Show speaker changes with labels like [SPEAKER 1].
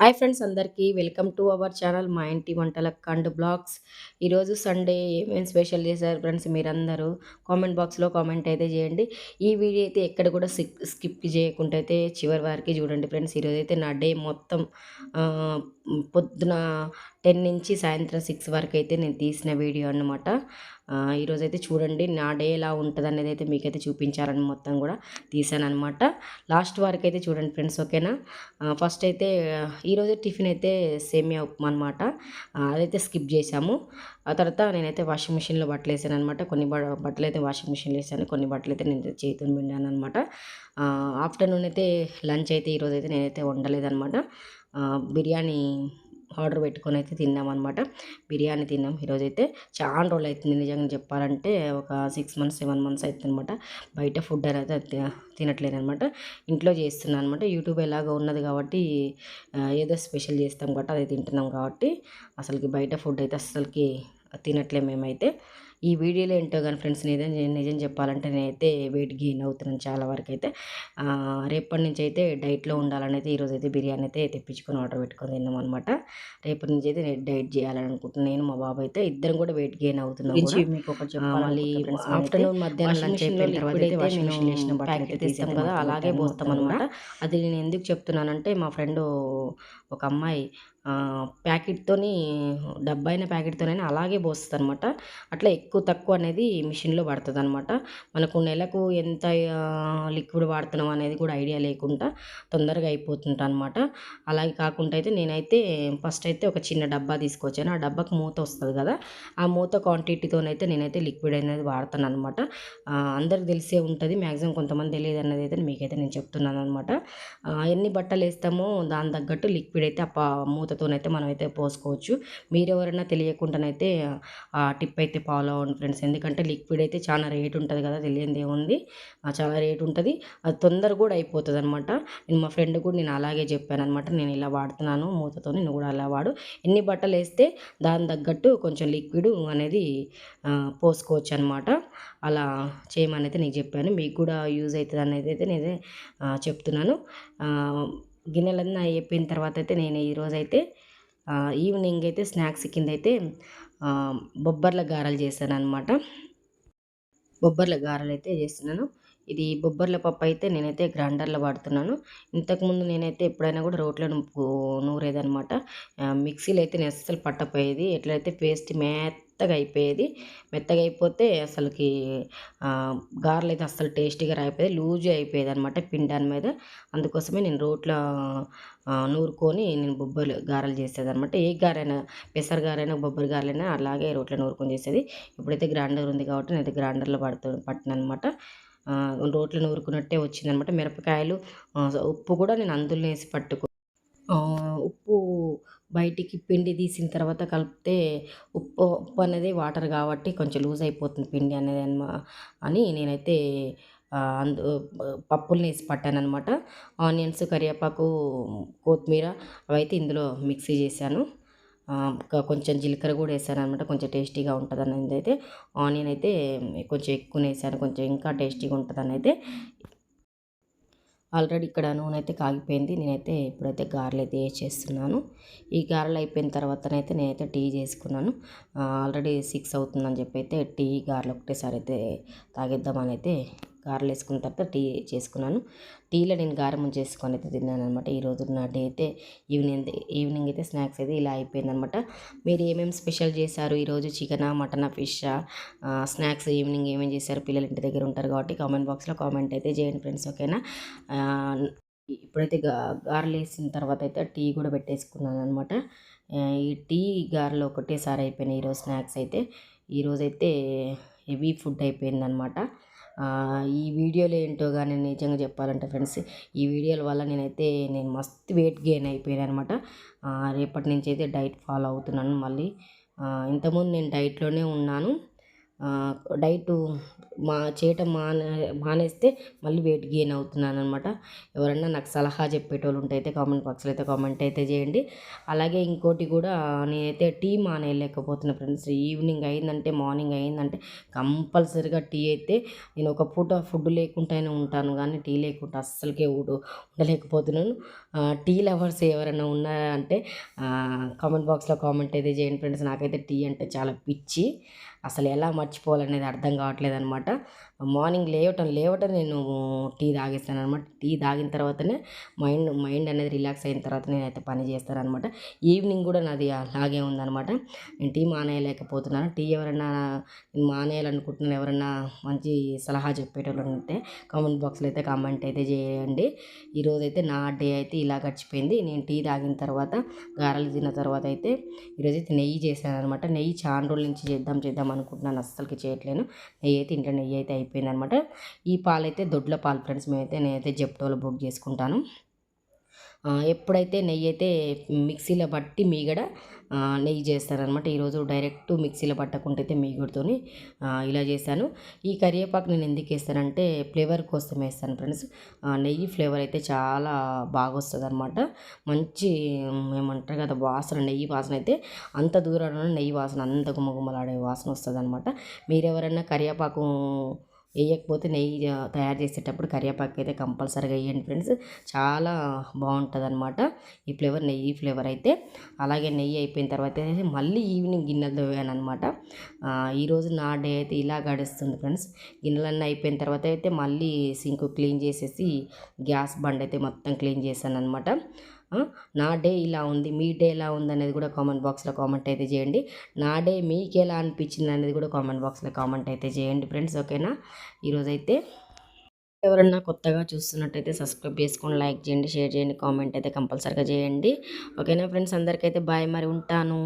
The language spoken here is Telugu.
[SPEAKER 1] హాయ్ ఫ్రెండ్స్ అందరికీ. వెల్కమ్ టు అవర్ ఛానల్ మా ఇంటి వంటల కండ్ బ్లాగ్స్. ఈరోజు సండే ఏమేమి స్పెషల్ చేశారు ఫ్రెండ్స్ మీరందరూ? కామెంట్ బాక్స్లో కామెంట్ అయితే చేయండి. ఈ వీడియో అయితే ఎక్కడ కూడా స్కిప్ స్కిప్ చేయకుండా అయితే చివరి వారికి చూడండి ఫ్రెండ్స్. ఈరోజు అయితే నా డే మొత్తం పొద్దున టెన్ నుంచి సాయంత్రం సిక్స్ వరకు అయితే నేను తీసిన వీడియో అన్నమాట. ఈరోజైతే ఈరోజు అయితే చూడండి నా డే ఎలా ఉంటుంది అనేది అయితే మీకైతే చూపించాలని మొత్తం కూడా తీసాను అనమాట లాస్ట్ వరకు అయితే చూడండి ఫ్రెండ్స్ ఓకేనా? ఫస్ట్ అయితే ఈరోజు టిఫిన్ అయితే సేమియా ఉప్మా అనమాట అదైతే స్కిప్ చేసాము ఆ తర్వాత నేనైతే వాషింగ్ మిషన్లో బట్టలు వేసాను అనమాట కొన్ని బ- బట్టలు అయితే వాషింగ్ మిషన్లో వేసాను కొన్ని బట్టలు అయితే నేను చేతులు పిండాను అనమాట ఆఫ్టర్నూన్ అయితే లంచ్ అయితే ఈరోజు అయితే నేనైతే వండలేదనమాట బిర్యానీ ఆర్డర్ పెట్టుకొని అయితే తిన్నామన్నమాట. బిర్యానీ తిన్నాం ఈరోజు అయితే చాలా రోజులు అవుతుంది నిజంగా చెప్పాలంటే ఒక సిక్స్ మంత్స్ సెవెన్ మంత్స్ అవుతుంది అనమాట బయట ఫుడ్ అనేది తినట్లేదు అనమాట ఇంట్లో చేస్తున్నాను అనమాట యూట్యూబ్ ఎలాగో ఉన్నది కాబట్టి ఏదో స్పెషల్ చేస్తాం కాబట్టి అది తింటున్నాం కాబట్టి అసలుకి బయట ఫుడ్ అయితే అసలుకి తినట్లే మేమైతే. ఈ వీడియోలో ఏంటో కానీ ఫ్రెండ్స్ నిజం నిజం చెప్పాలంటే నేనైతే వెయిట్ గెయిన్ అవుతున్నాను చాలా వరకు అయితే. రేపటి నుంచి అయితే డైట్లో ఉండాలని అయితే ఈరోజు అయితే బిర్యానీ అయితే తెప్పించుకొని ఆర్డర్ పెట్టుకొని తిన్నాం అనమాట రేపటి నుంచి అయితే నేను డైట్ చేయాలని అనుకుంటున్నాను నేను మా బాబు అయితే ఇద్దరం కూడా వెయిట్ గెయిన్ అవుతున్నాం.
[SPEAKER 2] మీకు ఒకటి
[SPEAKER 1] మళ్ళీ ఆఫ్టర్నూన్ మధ్యాహ్నం లంచ్ అయిపోయిన తర్వాత అయితే
[SPEAKER 2] అయితే
[SPEAKER 1] వాషింగ్ మిషన్
[SPEAKER 2] నేను
[SPEAKER 1] వేసిన బట్టలు అయితే
[SPEAKER 2] తీసి
[SPEAKER 1] కదా అలాగే పోస్తాం అనమాట అది నేను ఎందుకు చెప్తున్నానంటే మా ఫ్రెండ్ ఒక అమ్మాయి ప్యాకెట్తోని డబ్బా అయిన ప్యాకెట్తోనైనా అలాగే పోస్తుంది అనమాట అట్లా ఎక్కువ తక్కువ అనేది మిషన్లో పడుతుంది అనమాట మనకు నెలకు ఎంత లిక్విడ్ వాడుతున్నాం అనేది కూడా ఐడియా లేకుండా తొందరగా అయిపోతుంటా అనమాట అలాగే కాకుండా అయితే నేనైతే ఫస్ట్ అయితే ఒక చిన్న డబ్బా తీసుకొచ్చాను. ఆ డబ్బాకు మూత వస్తుంది కదా ఆ మూత క్వాంటిటీతోనైతే నేనైతే లిక్విడ్ అనేది వాడతాను అనమాట అందరికి తెలిసే ఉంటుంది మ్యాక్సిమం కొంతమంది తెలియదు అన్నది అయితే మీకైతే నేను చెప్తున్నాను అనమాట ఎన్ని బట్టలు వేస్తామో దాని తగ్గట్టు లిక్విడ్ అయితే ఆ మూత మూతతోనైతే మనం అయితే పోసుకోవచ్చు. మీరెవరైనా తెలియకుండానైతే ఆ టిప్ అయితే ఫాలో అవ్వండి ఫ్రెండ్స్. ఎందుకంటే లిక్విడ్ అయితే చాలా రేట్ ఉంటుంది కదా తెలియంది ఏముంది చాలా రేట్ ఉంటుంది. అది తొందర కూడా అయిపోతుంది అనమాట నేను మా ఫ్రెండ్ కూడా నేను అలాగే చెప్పాను అనమాట నేను ఇలా వాడుతున్నాను మూతతో నేను కూడా అలా వాడు. ఎన్ని బట్టలు వేస్తే దాని తగ్గట్టు కొంచెం లిక్విడ్ అనేది పోసుకోవచ్చు అనమాట అలా చేయమని అయితే నీకు చెప్పాను. మీకు కూడా యూజ్ అవుతుంది అనేది అయితే నేను చెప్తున్నాను. గిన్నెలన్నీ అయిపోయిన తర్వాత అయితే నేను ఈరోజు అయితే ఈవినింగ్ అయితే స్నాక్స్ కింద అయితే బొబ్బర్ల గారెలు చేశాను అనమాట బొబ్బర్ల గారెలు అయితే చేస్తున్నాను. ఇది బొబ్బర్ల పప్పు అయితే నేనైతే గ్రైండర్లో వాడుతున్నాను. ఇంతకుముందు నేనైతే ఎప్పుడైనా కూడా రోట్లో నూరేదనమాట మిక్సీలో అయితే నేను అస్సలు పట్టపోయేది. ఎట్లయితే పేస్ట్ మెత్తగా అయిపోయేది మెత్తగా అయిపోతే అసలుకి గారెలు అయితే అస్సలు టేస్టీగా రాయిపోయేది లూజు అయిపోయేది అనమాట పిండాన్ మీద. అందుకోసమే నేను రోట్లో నూరుకొని నేను బొబ్బర్లు గారెలు చేసేది అనమాట ఏ గారైనా పెసర గారైనా బొబ్బరి గారెలైనా అలాగే రోట్లో నూరుకొని చేసేది. ఇప్పుడైతే గ్రైండర్ ఉంది కాబట్టి నేనైతే గ్రైండర్లో పడుతు పట్టిన అనమాట రోట్లో నూరుకున్నట్టే వచ్చిందనమాట మిరపకాయలు ఉప్పు కూడా నేను అందులో వేసి పట్టుకో ఉప్పు బయటికి పిండి తీసిన తర్వాత కలిపితే ఉప్పు ఉప్పు అనేది వాటర్ కాబట్టి కొంచెం లూజ్ అయిపోతుంది పిండి అనేది అనమా అని నేనైతే అందు పప్పుల్ని వేసి పట్టానమాట ఆనియన్స్ కరివేపాకు కొత్తిమీర అవైతే ఇందులో మిక్సీ చేశాను. ఇంకా కొంచెం జీలకర్ర కూడా వేసాను అనమాట కొంచెం టేస్టీగా ఉంటుంది అనేది అయితే ఆనియన్ అయితే కొంచెం ఎక్కువ వేసాను కొంచెం ఇంకా టేస్టీగా ఉంటుంది అయితే ఆల్రెడీ ఇక్కడ నూనె అయితే కాగిపోయింది. నేనైతే ఇప్పుడైతే గారెలు అయితే వేసేస్తున్నాను ఈ గారెలు అయిపోయిన తర్వాతనైతే నేనైతే టీ చేసుకున్నాను. ఆల్రెడీ సిక్స్ అవుతుందని చెప్పి అయితే టీ గారెలు ఒకటేసారి అయితే తాగేద్దామని అయితే గారెలు వేసుకున్న తర్వాత టీ చేసుకున్నాను. టీలో నేను గారము చేసుకొని అయితే తిన్నాను అనమాట ఈరోజు నా డే అయితే ఈవినింగ్ ఈవినింగ్ అయితే స్నాక్స్ అయితే ఇలా అయిపోయిందనమాట మీరు ఏమేమి స్పెషల్ చేశారు? ఈరోజు చికెనా మటనా ఫిష్ స్నాక్స్ ఈవినింగ్ ఏమేమి చేశారు? పిల్లలు ఇంటి దగ్గర ఉంటారు కాబట్టి కామెంట్ బాక్స్లో కామెంట్ అయితే చేయండి ఫ్రెండ్స్ ఓకేనా? ఇప్పుడైతే గా గారెలు వేసిన తర్వాత అయితే టీ కూడా పెట్టేసుకున్నాను అనమాట ఈ టీ గారెలు ఒకటేసారి అయిపోయినాయి ఈరోజు స్నాక్స్ అయితే. ఈరోజైతే హెవీ ఫుడ్ అయిపోయిందనమాట ఈ వీడియోలు ఏంటో కానీ నిజంగా చెప్పాలంటే ఫ్రెండ్స్ ఈ వీడియోల వల్ల నేనైతే నేను మస్తు వెయిట్ గెయిన్ అయిపోయాను అనమాట రేపటి నుంచి అయితే డైట్ ఫాలో అవుతున్నాను మళ్ళీ. ఇంతకుముందు నేను డైట్లోనే ఉన్నాను. డైట్ మా చేయటం మానే మానేస్తే మళ్ళీ వెయిట్ గెయిన్ అవుతున్నాను అనమాట ఎవరైనా నాకు సలహా చెప్పేటోళ్ళు ఉంటే అయితే కామెంట్ బాక్స్లో అయితే కామెంట్ అయితే చేయండి. అలాగే ఇంకోటి కూడా నేనైతే టీ మానేయలేకపోతున్నా ఫ్రెండ్స్. ఈవినింగ్ అయిందంటే మార్నింగ్ అయిందంటే కంపల్సరీగా టీ అయితే నేను ఒక పూట ఫుడ్ లేకుండానే ఉంటాను. కానీ టీ లేకుండా అస్సలకే ఊడు ఉండలేకపోతున్నాను. టీ లవర్స్ ఎవరైనా ఉన్నారంటే కామెంట్ బాక్స్లో కామెంట్ అయితే చేయండి ఫ్రెండ్స్. నాకైతే టీ అంటే చాలా పిచ్చి. అసలు ఎలా మర్చిపోవాలనేది అర్థం కావట్లేదు అనమాట మార్నింగ్ లేవటం లేవటం నేను టీ తాగేస్తాను అనమాట టీ తాగిన తర్వాతనే మైండ్ మైండ్ అనేది రిలాక్స్ అయిన తర్వాత నేనైతే పని చేస్తాను అనమాట ఈవినింగ్ కూడా నాది అలాగే ఉందనమాట నేను టీ మానేయలేకపోతున్నాను. టీ ఎవరైనా నేను మానేయాలనుకుంటున్నాను ఎవరైనా మంచి సలహా చెప్పేటోళ్ళు ఉంటే కామెంట్ బాక్స్లో అయితే కామెంట్ అయితే చేయండి. ఈరోజు అయితే నా డే అయితే ఇలా గడిచిపోయింది. నేను టీ తాగిన తర్వాత గారెలు తిన్న తర్వాత అయితే ఈరోజు అయితే నెయ్యి చేశాను అనమాట నెయ్యి చాలా రోజుల నుంచి చేద్దాం చేద్దాం అనుకుంటున్నాను. అస్సలకి చేయట్లేను. నెయ్యి అయితే ఇంట్లో నెయ్యి అయితే అయిపోయింది అనమాట ఈ పాలు అయితే దొడ్ల పాలు ఫ్రెండ్స్ మేమైతే నేనైతే జెప్టోలో బుక్ చేసుకుంటాను. ఎప్పుడైతే నెయ్యి అయితే మిక్సీలో బట్టి మీగడ నెయ్యి చేస్తారనమాట ఈరోజు డైరెక్ట్ మిక్సీలో పట్టకుండా అయితే మీగడతోని ఇలా చేశాను. ఈ కరివేపాకు నేను ఎందుకు వేస్తానంటే ఫ్లేవర్ కోసం వేస్తాను ఫ్రెండ్స్. నెయ్యి ఫ్లేవర్ అయితే చాలా బాగా వస్తుంది అనమాట మంచి ఏమంటారు కదా వాసన నెయ్యి వాసన అయితే అంత దూరంలో నెయ్యి వాసన అంత గుమ్మగుమ్మలాడే వాసన వస్తుంది అనమాట మీరెవరైనా కరివేపాకు వేయకపోతే నెయ్యి తయారు చేసేటప్పుడు కరివేపాకు అయితే కంపల్సరీగా వేయండి ఫ్రెండ్స్. చాలా బాగుంటుంది అనమాట ఈ ఫ్లేవర్ నెయ్యి ఫ్లేవర్ అయితే. అలాగే నెయ్యి అయిపోయిన తర్వాత మళ్ళీ ఈవినింగ్ గిన్నెలు తోవాను అనమాట ఈరోజు నా డే అయితే ఇలా గడుస్తుంది ఫ్రెండ్స్. గిన్నెలన్నీ అయిపోయిన తర్వాత అయితే మళ్ళీ సింక్ క్లీన్ చేసేసి గ్యాస్ బండ్ అయితే మొత్తం క్లీన్ చేశాను అనమాట నా డే ఇలా ఉంది మీ డే ఎలా ఉంది అనేది కూడా కామెంట్ బాక్స్లో కామెంట్ అయితే చేయండి. నా డే మీకు ఎలా అనిపించింది అనేది కూడా కామెంట్ బాక్స్లో కామెంట్ అయితే చేయండి ఫ్రెండ్స్ ఓకేనా? ఈరోజైతే ఎవరన్నా కొత్తగా చూస్తున్నట్టయితే సబ్స్క్రైబ్ చేసుకొని లైక్ చేయండి షేర్ చేయండి కామెంట్ అయితే కంపల్సరీగా చేయండి. ఓకేనా ఫ్రెండ్స్ అందరికైతే బాయ్ మరి ఉంటాను.